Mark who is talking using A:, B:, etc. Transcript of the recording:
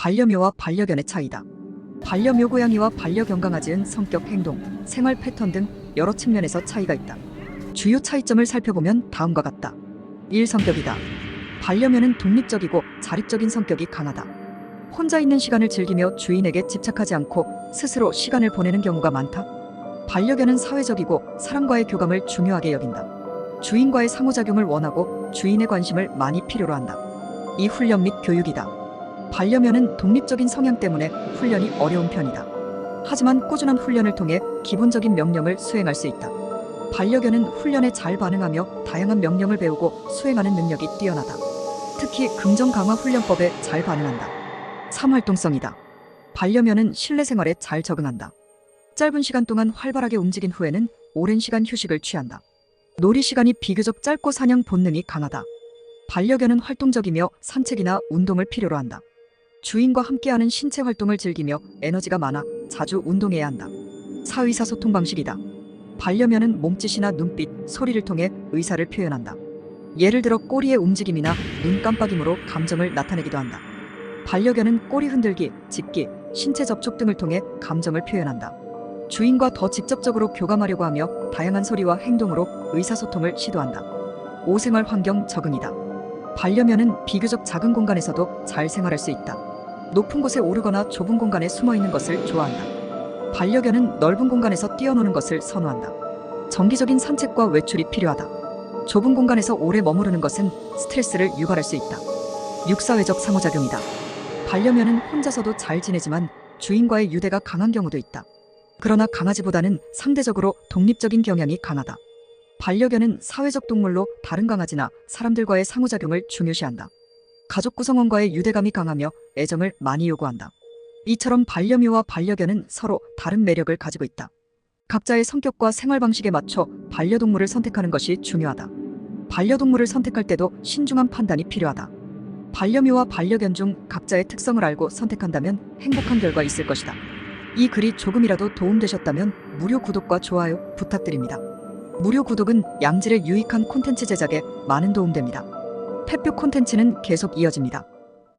A: 반려묘와 반려견의 차이다. 반려묘 고양이와 반려견 강아지는 성격, 행동, 생활 패턴 등 여러 측면에서 차이가 있다. 주요 차이점을 살펴보면 다음과 같다. 1. 성격이다. 반려묘는 독립적이고 자립적인 성격이 강하다. 혼자 있는 시간을 즐기며 주인에게 집착하지 않고 스스로 시간을 보내는 경우가 많다. 반려견은 사회적이고 사람과의 교감을 중요하게 여긴다. 주인과의 상호작용을 원하고 주인의 관심을 많이 필요로 한다. 이 훈련 및 교육이다. 반려견은 독립적인 성향 때문에 훈련이 어려운 편이다. 하지만 꾸준한 훈련을 통해 기본적인 명령을 수행할 수 있다. 반려견은 훈련에 잘 반응하며 다양한 명령을 배우고 수행하는 능력이 뛰어나다. 특히 긍정 강화 훈련법에 잘 반응한다. 3. 활동성이다. 반려견은 실내 생활에 잘 적응한다. 짧은 시간 동안 활발하게 움직인 후에는 오랜 시간 휴식을 취한다. 놀이 시간이 비교적 짧고 사냥 본능이 강하다. 반려견은 활동적이며 산책이나 운동을 필요로 한다. 주인과 함께하는 신체 활동을 즐기며 에너지가 많아 자주 운동해야 한다. 사의사 소통 방식이다. 반려견은 몸짓이나 눈빛, 소리를 통해 의사를 표현한다. 예를 들어 꼬리의 움직임이나 눈 깜빡임으로 감정을 나타내기도 한다. 반려견은 꼬리 흔들기, 짖기, 신체 접촉 등을 통해 감정을 표현한다. 주인과 더 직접적으로 교감하려고 하며 다양한 소리와 행동으로 의사소통을 시도한다. 5. 생활 환경 적응이다. 반려견은 비교적 작은 공간에서도 잘 생활할 수 있다. 높은 곳에 오르거나 좁은 공간에 숨어 있는 것을 좋아한다. 반려견은 넓은 공간에서 뛰어노는 것을 선호한다. 정기적인 산책과 외출이 필요하다. 좁은 공간에서 오래 머무르는 것은 스트레스를 유발할 수 있다. 육사회적 상호작용이다. 반려견은 혼자서도 잘 지내지만 주인과의 유대가 강한 경우도 있다. 그러나 강아지보다는 상대적으로 독립적인 경향이 강하다. 반려견은 사회적 동물로 다른 강아지나 사람들과의 상호작용을 중요시한다. 가족 구성원과의 유대감이 강하며 애정을 많이 요구한다. 이처럼 반려묘와 반려견은 서로 다른 매력을 가지고 있다. 각자의 성격과 생활 방식에 맞춰 반려동물을 선택하는 것이 중요하다. 반려동물을 선택할 때도 신중한 판단이 필요하다. 반려묘와 반려견 중 각자의 특성을 알고 선택한다면 행복한 결과 있을 것이다. 이 글이 조금이라도 도움되셨다면 무료 구독과 좋아요 부탁드립니다. 무료 구독은 양질의 유익한 콘텐츠 제작에 많은 도움됩니다. 펫뷰 콘텐츠는 계속 이어집니다.